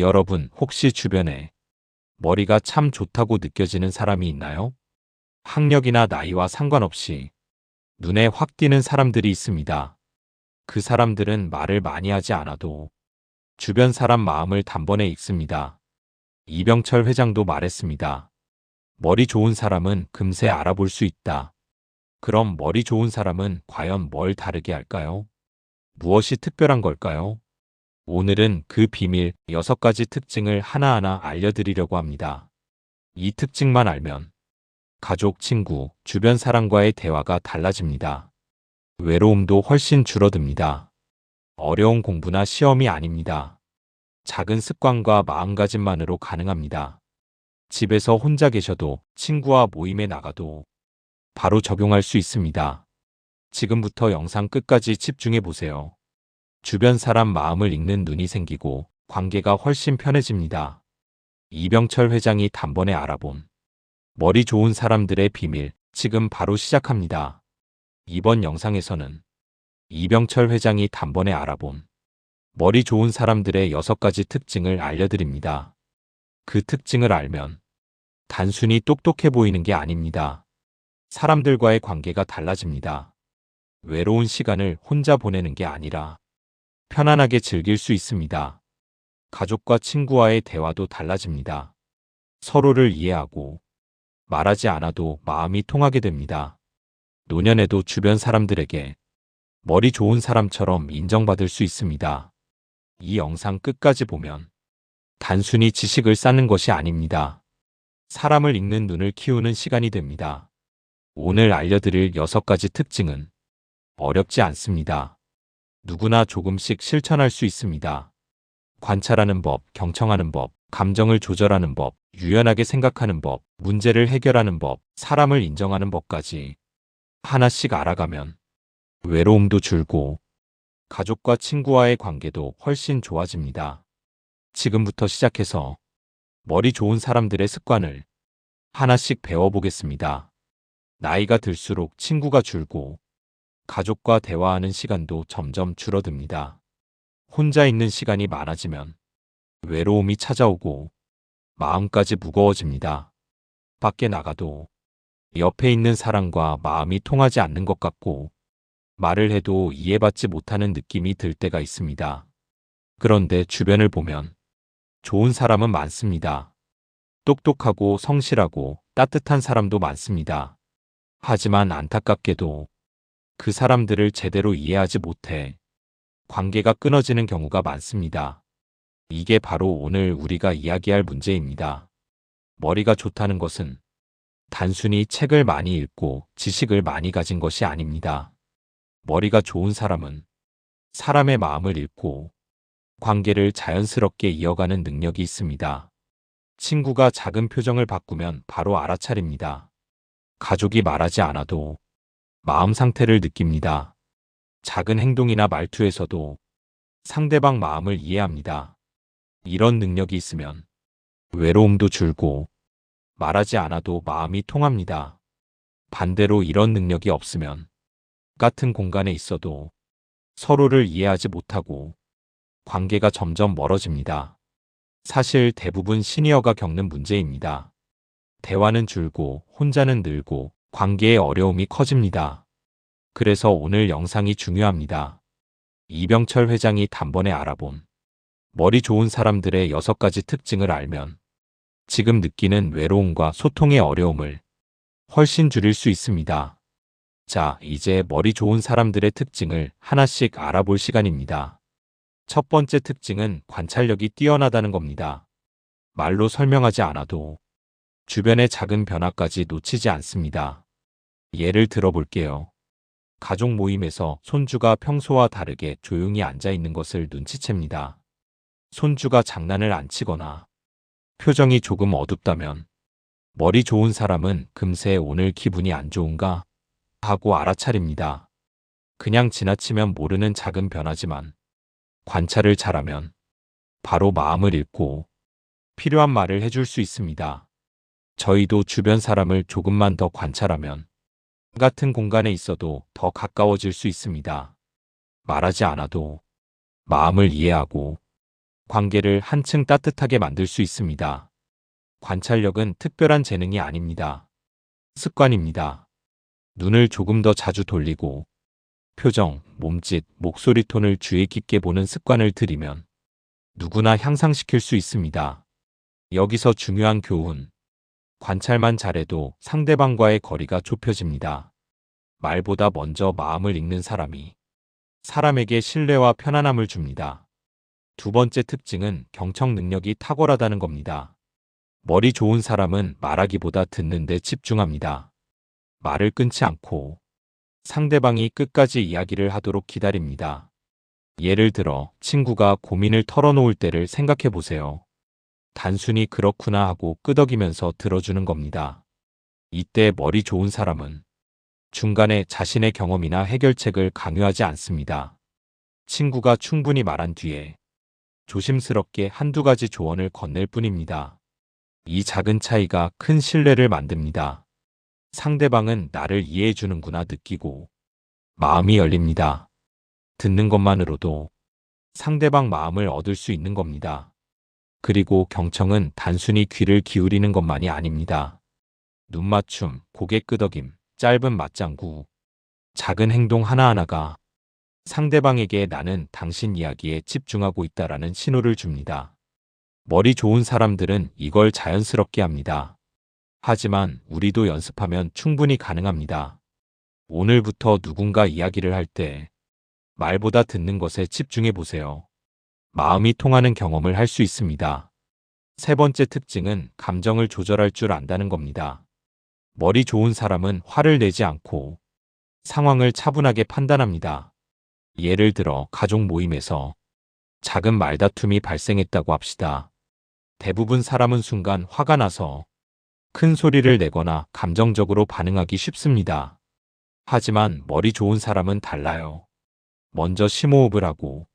여러분 혹시 주변에 머리가 참 좋다고 느껴지는 사람이 있나요? 학력이나 나이와 상관없이 눈에 확 띄는 사람들이 있습니다. 그 사람들은 말을 많이 하지 않아도 주변 사람 마음을 단번에 읽습니다. 이병철 회장도 말했습니다. 머리 좋은 사람은 금세 알아볼 수 있다. 그럼 머리 좋은 사람은 과연 뭘 다르게 할까요? 무엇이 특별한 걸까요? 오늘은 그 비밀 6가지 특징을 하나하나 알려드리려고 합니다. 이 특징만 알면 가족, 친구, 주변 사람과의 대화가 달라집니다. 외로움도 훨씬 줄어듭니다. 어려운 공부나 시험이 아닙니다. 작은 습관과 마음가짐만으로 가능합니다. 집에서 혼자 계셔도 친구와 모임에 나가도 바로 적용할 수 있습니다. 지금부터 영상 끝까지 집중해 보세요. 주변 사람 마음을 읽는 눈이 생기고 관계가 훨씬 편해집니다. 이병철 회장이 단번에 알아본 머리 좋은 사람들의 비밀 지금 바로 시작합니다. 이번 영상에서는 이병철 회장이 단번에 알아본 머리 좋은 사람들의 여섯 가지 특징을 알려드립니다. 그 특징을 알면 단순히 똑똑해 보이는 게 아닙니다. 사람들과의 관계가 달라집니다. 외로운 시간을 혼자 보내는 게 아니라 편안하게 즐길 수 있습니다. 가족과 친구와의 대화도 달라집니다. 서로를 이해하고 말하지 않아도 마음이 통하게 됩니다. 노년에도 주변 사람들에게 머리 좋은 사람처럼 인정받을 수 있습니다. 이 영상 끝까지 보면 단순히 지식을 쌓는 것이 아닙니다. 사람을 읽는 눈을 키우는 시간이 됩니다. 오늘 알려드릴 여섯 가지 특징은 어렵지 않습니다. 누구나 조금씩 실천할 수 있습니다. 관찰하는 법, 경청하는 법, 감정을 조절하는 법, 유연하게 생각하는 법, 문제를 해결하는 법, 사람을 인정하는 법까지 하나씩 알아가면 외로움도 줄고 가족과 친구와의 관계도 훨씬 좋아집니다. 지금부터 시작해서 머리 좋은 사람들의 습관을 하나씩 배워보겠습니다. 나이가 들수록 친구가 줄고 가족과 대화하는 시간도 점점 줄어듭니다. 혼자 있는 시간이 많아지면 외로움이 찾아오고 마음까지 무거워집니다. 밖에 나가도 옆에 있는 사람과 마음이 통하지 않는 것 같고 말을 해도 이해받지 못하는 느낌이 들 때가 있습니다. 그런데 주변을 보면 좋은 사람은 많습니다. 똑똑하고 성실하고 따뜻한 사람도 많습니다. 하지만 안타깝게도 그 사람들을 제대로 이해하지 못해 관계가 끊어지는 경우가 많습니다. 이게 바로 오늘 우리가 이야기할 문제입니다. 머리가 좋다는 것은 단순히 책을 많이 읽고 지식을 많이 가진 것이 아닙니다. 머리가 좋은 사람은 사람의 마음을 읽고 관계를 자연스럽게 이어가는 능력이 있습니다. 친구가 작은 표정을 바꾸면 바로 알아차립니다. 가족이 말하지 않아도 마음 상태를 느낍니다. 작은 행동이나 말투에서도 상대방 마음을 이해합니다. 이런 능력이 있으면 외로움도 줄고 말하지 않아도 마음이 통합니다. 반대로 이런 능력이 없으면 같은 공간에 있어도 서로를 이해하지 못하고 관계가 점점 멀어집니다. 사실 대부분 시니어가 겪는 문제입니다. 대화는 줄고 혼자는 늘고 관계의 어려움이 커집니다. 그래서 오늘 영상이 중요합니다. 이병철 회장이 단번에 알아본 머리 좋은 사람들의 여섯 가지 특징을 알면 지금 느끼는 외로움과 소통의 어려움을 훨씬 줄일 수 있습니다. 자, 이제 머리 좋은 사람들의 특징을 하나씩 알아볼 시간입니다. 첫 번째 특징은 관찰력이 뛰어나다는 겁니다. 말로 설명하지 않아도 주변의 작은 변화까지 놓치지 않습니다. 예를 들어 볼게요. 가족 모임에서 손주가 평소와 다르게 조용히 앉아 있는 것을 눈치챕니다. 손주가 장난을 안 치거나 표정이 조금 어둡다면 머리 좋은 사람은 금세 오늘 기분이 안 좋은가 하고 알아차립니다. 그냥 지나치면 모르는 작은 변화지만 관찰을 잘하면 바로 마음을 읽고 필요한 말을 해줄 수 있습니다. 저희도 주변 사람을 조금만 더 관찰하면 같은 공간에 있어도 더 가까워질 수 있습니다. 말하지 않아도 마음을 이해하고 관계를 한층 따뜻하게 만들 수 있습니다. 관찰력은 특별한 재능이 아닙니다. 습관입니다. 눈을 조금 더 자주 돌리고 표정, 몸짓, 목소리 톤을 주의 깊게 보는 습관을 들이면 누구나 향상시킬 수 있습니다. 여기서 중요한 교훈. 관찰만 잘해도 상대방과의 거리가 좁혀집니다. 말보다 먼저 마음을 읽는 사람이 사람에게 신뢰와 편안함을 줍니다. 두 번째 특징은 경청 능력이 탁월하다는 겁니다. 머리 좋은 사람은 말하기보다 듣는 데 집중합니다. 말을 끊지 않고 상대방이 끝까지 이야기를 하도록 기다립니다. 예를 들어 친구가 고민을 털어놓을 때를 생각해 보세요. 단순히 그렇구나 하고 끄덕이면서 들어주는 겁니다. 이때 머리 좋은 사람은 중간에 자신의 경험이나 해결책을 강요하지 않습니다. 친구가 충분히 말한 뒤에 조심스럽게 한두 가지 조언을 건넬 뿐입니다. 이 작은 차이가 큰 신뢰를 만듭니다. 상대방은 나를 이해해 주는구나 느끼고 마음이 열립니다. 듣는 것만으로도 상대방 마음을 얻을 수 있는 겁니다. 그리고 경청은 단순히 귀를 기울이는 것만이 아닙니다. 눈 맞춤, 고개 끄덕임, 짧은 맞장구, 작은 행동 하나하나가 상대방에게 나는 당신 이야기에 집중하고 있다라는 신호를 줍니다. 머리 좋은 사람들은 이걸 자연스럽게 합니다. 하지만 우리도 연습하면 충분히 가능합니다. 오늘부터 누군가 이야기를 할 때 말보다 듣는 것에 집중해 보세요. 마음이 통하는 경험을 할 수 있습니다. 세 번째 특징은 감정을 조절할 줄 안다는 겁니다. 머리 좋은 사람은 화를 내지 않고 상황을 차분하게 판단합니다. 예를 들어 가족 모임에서 작은 말다툼이 발생했다고 합시다. 대부분 사람은 순간 화가 나서 큰 소리를 내거나 감정적으로 반응하기 쉽습니다. 하지만 머리 좋은 사람은 달라요. 먼저 심호흡을 하고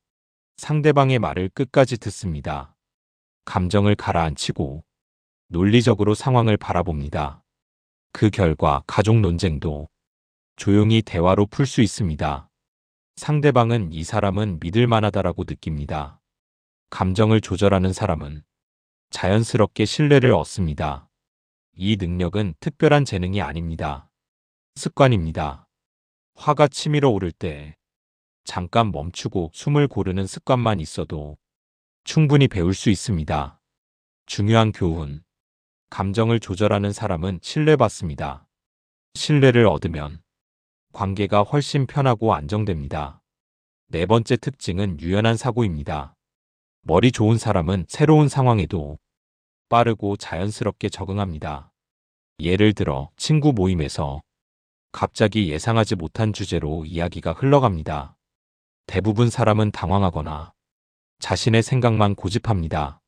상대방의 말을 끝까지 듣습니다. 감정을 가라앉히고 논리적으로 상황을 바라봅니다. 그 결과 가족 논쟁도 조용히 대화로 풀 수 있습니다. 상대방은 이 사람은 믿을 만하다라고 느낍니다. 감정을 조절하는 사람은 자연스럽게 신뢰를 얻습니다. 이 능력은 특별한 재능이 아닙니다. 습관입니다. 화가 치밀어 오를 때 잠깐 멈추고 숨을 고르는 습관만 있어도 충분히 배울 수 있습니다. 중요한 교훈. 감정을 조절하는 사람은 신뢰받습니다. 신뢰를 얻으면 관계가 훨씬 편하고 안정됩니다. 네 번째 특징은 유연한 사고입니다. 머리 좋은 사람은 새로운 상황에도 빠르고 자연스럽게 적응합니다. 예를 들어 친구 모임에서 갑자기 예상하지 못한 주제로 이야기가 흘러갑니다. 대부분 사람은 당황하거나 자신의 생각만 고집합니다.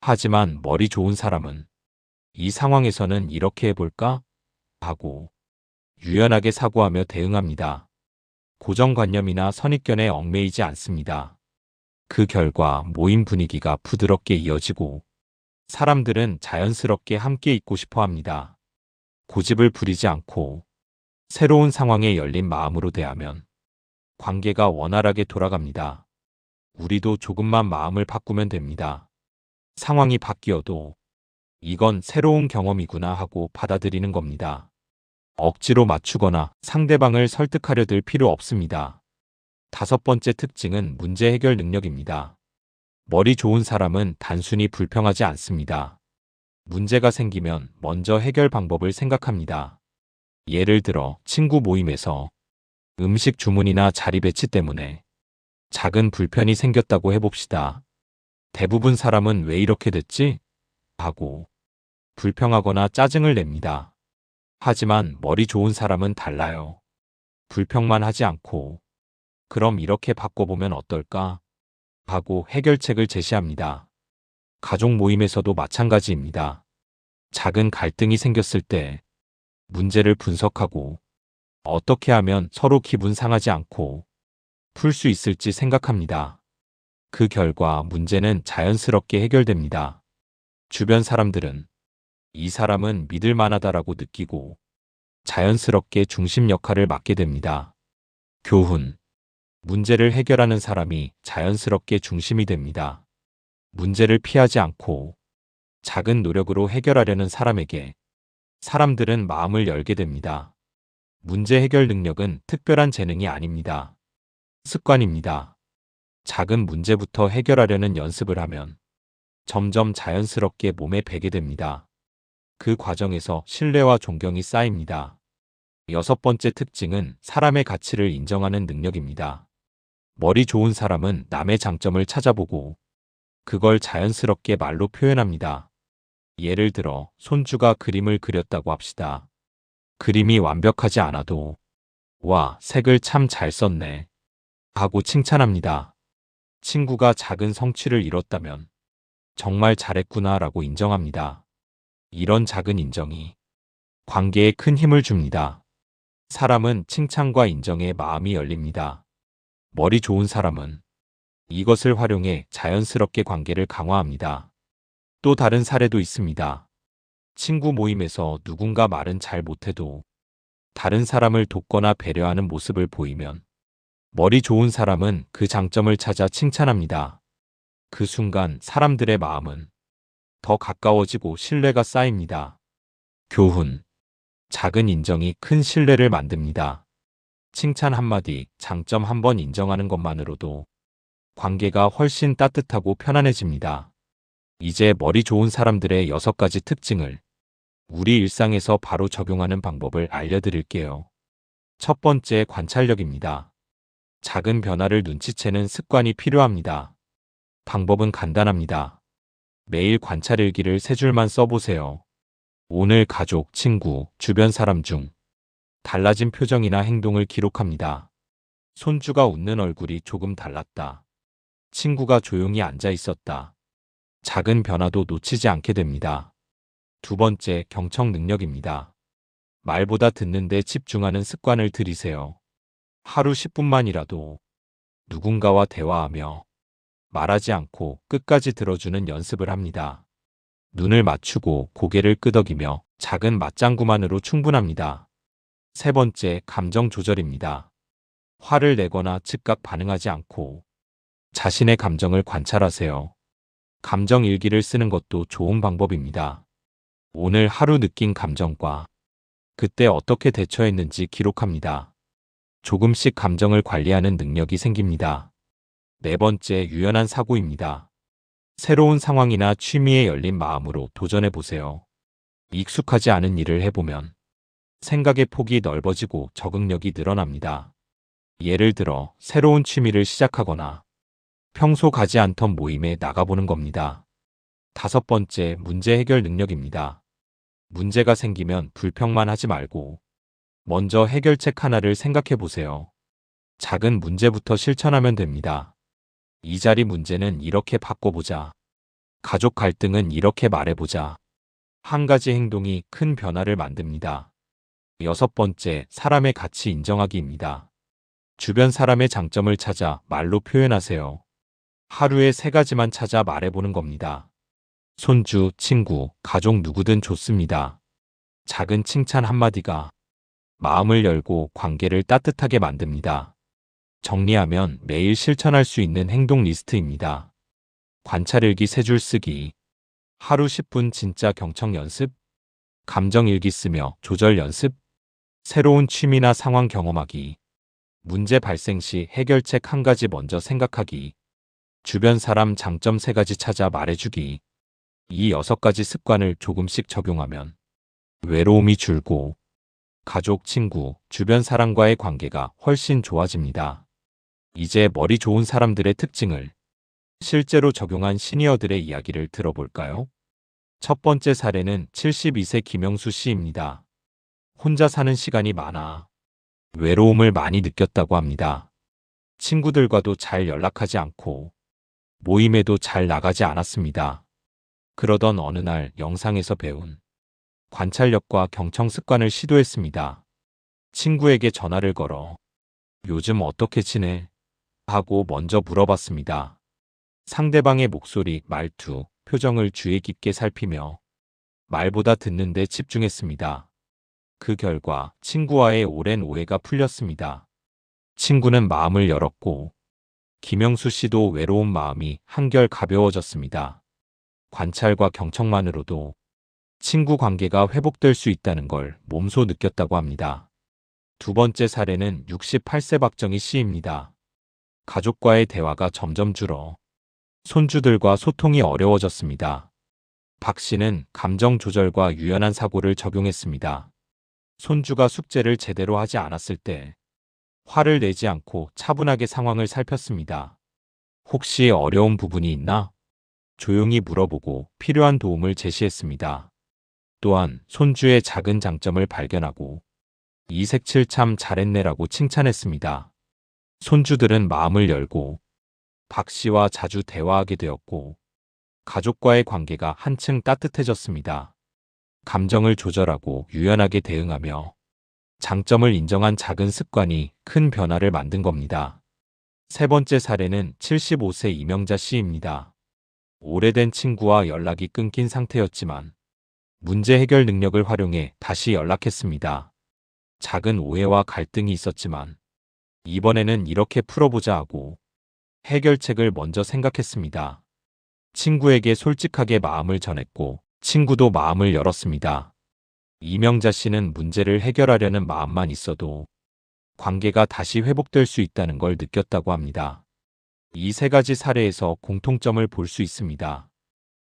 하지만 머리 좋은 사람은 이 상황에서는 이렇게 해볼까? 하고 유연하게 사고하며 대응합니다. 고정관념이나 선입견에 얽매이지 않습니다. 그 결과 모임 분위기가 부드럽게 이어지고 사람들은 자연스럽게 함께 있고 싶어 합니다. 고집을 부리지 않고 새로운 상황에 열린 마음으로 대하면 관계가 원활하게 돌아갑니다. 우리도 조금만 마음을 바꾸면 됩니다. 상황이 바뀌어도 이건 새로운 경험이구나 하고 받아들이는 겁니다. 억지로 맞추거나 상대방을 설득하려 들 필요 없습니다. 다섯 번째 특징은 문제 해결 능력입니다. 머리 좋은 사람은 단순히 불평하지 않습니다. 문제가 생기면 먼저 해결 방법을 생각합니다. 예를 들어 친구 모임에서 음식 주문이나 자리 배치 때문에 작은 불편이 생겼다고 해봅시다. 대부분 사람은 왜 이렇게 됐지? 하고 불평하거나 짜증을 냅니다. 하지만 머리 좋은 사람은 달라요. 불평만 하지 않고 그럼 이렇게 바꿔보면 어떨까? 하고 해결책을 제시합니다. 가족 모임에서도 마찬가지입니다. 작은 갈등이 생겼을 때 문제를 분석하고 어떻게 하면 서로 기분 상하지 않고 풀 수 있을지 생각합니다. 그 결과 문제는 자연스럽게 해결됩니다. 주변 사람들은 이 사람은 믿을 만하다라고 느끼고 자연스럽게 중심 역할을 맡게 됩니다. 교훈 문제를 해결하는 사람이 자연스럽게 중심이 됩니다. 문제를 피하지 않고 작은 노력으로 해결하려는 사람에게 사람들은 마음을 열게 됩니다. 문제 해결 능력은 특별한 재능이 아닙니다. 습관입니다. 작은 문제부터 해결하려는 연습을 하면 점점 자연스럽게 몸에 배게 됩니다. 그 과정에서 신뢰와 존경이 쌓입니다. 여섯 번째 특징은 사람의 가치를 인정하는 능력입니다. 머리 좋은 사람은 남의 장점을 찾아보고 그걸 자연스럽게 말로 표현합니다. 예를 들어 손주가 그림을 그렸다고 합시다. 그림이 완벽하지 않아도 와, 색을 참 잘 썼네. 하고 칭찬합니다. 친구가 작은 성취를 이뤘다면 정말 잘했구나 라고 인정합니다. 이런 작은 인정이 관계에 큰 힘을 줍니다. 사람은 칭찬과 인정에 마음이 열립니다. 머리 좋은 사람은 이것을 활용해 자연스럽게 관계를 강화합니다. 또 다른 사례도 있습니다. 친구 모임에서 누군가 말은 잘 못해도 다른 사람을 돕거나 배려하는 모습을 보이면 머리 좋은 사람은 그 장점을 찾아 칭찬합니다. 그 순간 사람들의 마음은 더 가까워지고 신뢰가 쌓입니다. 교훈. 작은 인정이 큰 신뢰를 만듭니다. 칭찬 한마디, 장점 한 번 인정하는 것만으로도 관계가 훨씬 따뜻하고 편안해집니다. 이제 머리 좋은 사람들의 여섯 가지 특징을 우리 일상에서 바로 적용하는 방법을 알려드릴게요. 첫 번째 관찰력입니다. 작은 변화를 눈치채는 습관이 필요합니다. 방법은 간단합니다. 매일 관찰 일기를 세 줄만 써보세요. 오늘 가족, 친구, 주변 사람 중 달라진 표정이나 행동을 기록합니다. 손주가 웃는 얼굴이 조금 달랐다. 친구가 조용히 앉아 있었다. 작은 변화도 놓치지 않게 됩니다. 두 번째, 경청 능력입니다. 말보다 듣는데 집중하는 습관을 들이세요. 하루 10분만이라도 누군가와 대화하며 말하지 않고 끝까지 들어주는 연습을 합니다. 눈을 맞추고 고개를 끄덕이며 작은 맞장구만으로 충분합니다. 세 번째, 감정 조절입니다. 화를 내거나 즉각 반응하지 않고 자신의 감정을 관찰하세요. 감정 일기를 쓰는 것도 좋은 방법입니다. 오늘 하루 느낀 감정과 그때 어떻게 대처했는지 기록합니다. 조금씩 감정을 관리하는 능력이 생깁니다. 네 번째, 유연한 사고입니다. 새로운 상황이나 취미에 열린 마음으로 도전해 보세요. 익숙하지 않은 일을 해보면 생각의 폭이 넓어지고 적응력이 늘어납니다. 예를 들어 새로운 취미를 시작하거나 평소 가지 않던 모임에 나가보는 겁니다. 다섯 번째, 문제 해결 능력입니다. 문제가 생기면 불평만 하지 말고 먼저 해결책 하나를 생각해 보세요. 작은 문제부터 실천하면 됩니다. 이 자리 문제는 이렇게 바꿔보자. 가족 갈등은 이렇게 말해보자. 한 가지 행동이 큰 변화를 만듭니다. 여섯 번째, 사람의 가치 인정하기입니다. 주변 사람의 장점을 찾아 말로 표현하세요. 하루에 세 가지만 찾아 말해보는 겁니다. 손주, 친구, 가족 누구든 좋습니다. 작은 칭찬 한마디가 마음을 열고 관계를 따뜻하게 만듭니다. 정리하면 매일 실천할 수 있는 행동 리스트입니다. 관찰일기 세 줄 쓰기, 하루 10분 진짜 경청 연습, 감정일기 쓰며 조절 연습, 새로운 취미나 상황 경험하기, 문제 발생 시 해결책 한 가지 먼저 생각하기, 주변 사람 장점 세 가지 찾아 말해주기, 이 여섯 가지 습관을 조금씩 적용하면 외로움이 줄고 가족, 친구, 주변 사람과의 관계가 훨씬 좋아집니다. 이제 머리 좋은 사람들의 특징을 실제로 적용한 시니어들의 이야기를 들어볼까요? 첫 번째 사례는 72세 김영수 씨입니다. 혼자 사는 시간이 많아 외로움을 많이 느꼈다고 합니다. 친구들과도 잘 연락하지 않고 모임에도 잘 나가지 않았습니다. 그러던 어느 날 영상에서 배운 관찰력과 경청 습관을 시도했습니다. 친구에게 전화를 걸어 요즘 어떻게 지내? 하고 먼저 물어봤습니다. 상대방의 목소리, 말투, 표정을 주의 깊게 살피며 말보다 듣는데 집중했습니다. 그 결과 친구와의 오랜 오해가 풀렸습니다. 친구는 마음을 열었고 김영수 씨도 외로운 마음이 한결 가벼워졌습니다. 관찰과 경청만으로도 친구 관계가 회복될 수 있다는 걸 몸소 느꼈다고 합니다. 두 번째 사례는 68세 박정희 씨입니다. 가족과의 대화가 점점 줄어 손주들과 소통이 어려워졌습니다. 박 씨는 감정 조절과 유연한 사고를 적용했습니다. 손주가 숙제를 제대로 하지 않았을 때 화를 내지 않고 차분하게 상황을 살폈습니다. 혹시 어려운 부분이 있나? 조용히 물어보고 필요한 도움을 제시했습니다. 또한 손주의 작은 장점을 발견하고 이 색칠 참 잘했네라고 칭찬했습니다. 손주들은 마음을 열고 박 씨와 자주 대화하게 되었고 가족과의 관계가 한층 따뜻해졌습니다. 감정을 조절하고 유연하게 대응하며 장점을 인정한 작은 습관이 큰 변화를 만든 겁니다. 세 번째 사례는 75세 이명자 씨입니다. 오래된 친구와 연락이 끊긴 상태였지만 문제 해결 능력을 활용해 다시 연락했습니다. 작은 오해와 갈등이 있었지만 이번에는 이렇게 풀어보자 하고 해결책을 먼저 생각했습니다. 친구에게 솔직하게 마음을 전했고 친구도 마음을 열었습니다. 이명자 씨는 문제를 해결하려는 마음만 있어도 관계가 다시 회복될 수 있다는 걸 느꼈다고 합니다. 이 세 가지 사례에서 공통점을 볼 수 있습니다.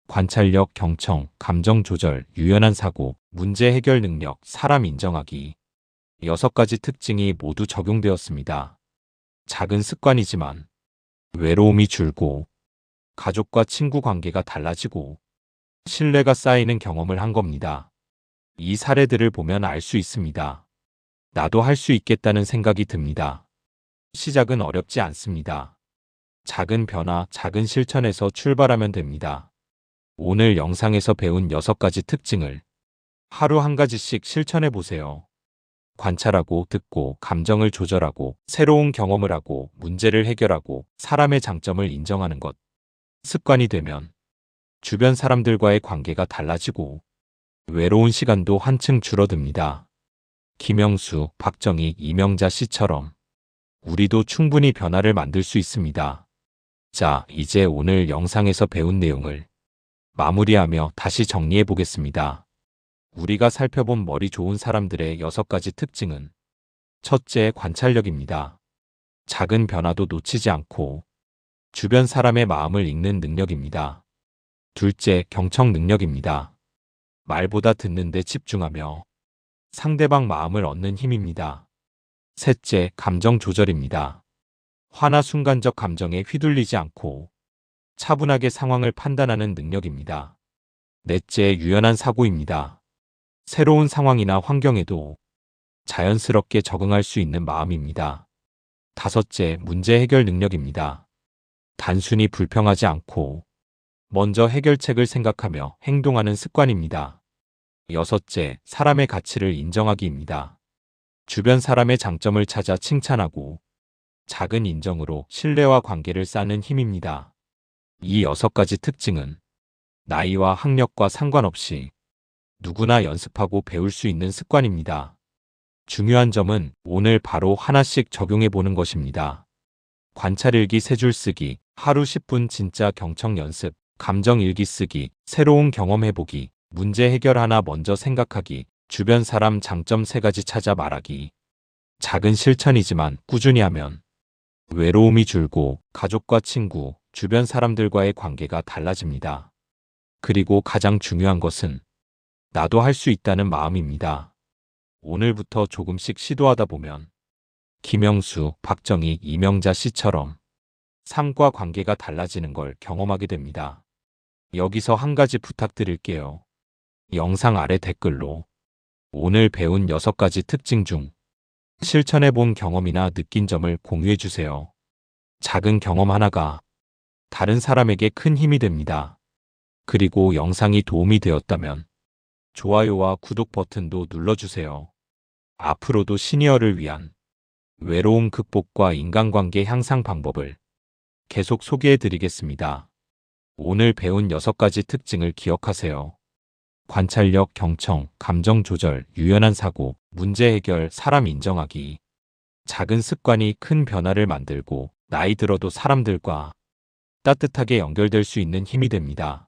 관찰력, 경청, 감정 조절, 유연한 사고, 문제 해결 능력, 사람 인정하기. 여섯 가지 특징이 모두 적용되었습니다. 작은 습관이지만 외로움이 줄고 가족과 친구 관계가 달라지고 신뢰가 쌓이는 경험을 한 겁니다. 이 사례들을 보면 알 수 있습니다. 나도 할 수 있겠다는 생각이 듭니다. 시작은 어렵지 않습니다. 작은 변화, 작은 실천에서 출발하면 됩니다. 오늘 영상에서 배운 6가지 특징을 하루 한 가지씩 실천해 보세요. 관찰하고 듣고 감정을 조절하고 새로운 경험을 하고 문제를 해결하고 사람의 장점을 인정하는 것. 습관이 되면 주변 사람들과의 관계가 달라지고 외로운 시간도 한층 줄어듭니다. 김영수, 박정희, 이명자 씨처럼 우리도 충분히 변화를 만들 수 있습니다. 자, 이제 오늘 영상에서 배운 내용을 마무리하며 다시 정리해 보겠습니다. 우리가 살펴본 머리 좋은 사람들의 여섯 가지 특징은 첫째, 관찰력입니다. 작은 변화도 놓치지 않고 주변 사람의 마음을 읽는 능력입니다. 둘째, 경청 능력입니다. 말보다 듣는 데 집중하며 상대방 마음을 얻는 힘입니다. 셋째, 감정 조절입니다. 화나 순간적 감정에 휘둘리지 않고 차분하게 상황을 판단하는 능력입니다. 넷째, 유연한 사고입니다. 새로운 상황이나 환경에도 자연스럽게 적응할 수 있는 마음입니다. 다섯째, 문제 해결 능력입니다. 단순히 불평하지 않고 먼저 해결책을 생각하며 행동하는 습관입니다. 여섯째, 사람의 가치를 인정하기입니다. 주변 사람의 장점을 찾아 칭찬하고 작은 인정으로 신뢰와 관계를 쌓는 힘입니다. 이 여섯 가지 특징은 나이와 학력과 상관없이 누구나 연습하고 배울 수 있는 습관입니다. 중요한 점은 오늘 바로 하나씩 적용해 보는 것입니다. 관찰일기 세 줄 쓰기, 하루 10분 진짜 경청 연습, 감정일기 쓰기, 새로운 경험해보기, 문제 해결 하나 먼저 생각하기, 주변 사람 장점 세 가지 찾아 말하기. 작은 실천이지만 꾸준히 하면 외로움이 줄고 가족과 친구, 주변 사람들과의 관계가 달라집니다. 그리고 가장 중요한 것은 나도 할 수 있다는 마음입니다. 오늘부터 조금씩 시도하다 보면 김영수, 박정희, 이명자 씨처럼 삶과 관계가 달라지는 걸 경험하게 됩니다. 여기서 한 가지 부탁드릴게요. 영상 아래 댓글로 오늘 배운 6가지 특징 중 실천해 본 경험이나 느낀 점을 공유해 주세요. 작은 경험 하나가 다른 사람에게 큰 힘이 됩니다. 그리고 영상이 도움이 되었다면 좋아요와 구독 버튼도 눌러주세요. 앞으로도 시니어를 위한 외로움 극복과 인간관계 향상 방법을 계속 소개해 드리겠습니다. 오늘 배운 6가지 특징을 기억하세요. 관찰력, 경청, 감정 조절, 유연한 사고, 문제 해결, 사람 인정하기. 작은 습관이 큰 변화를 만들고 나이 들어도 사람들과 따뜻하게 연결될 수 있는 힘이 됩니다.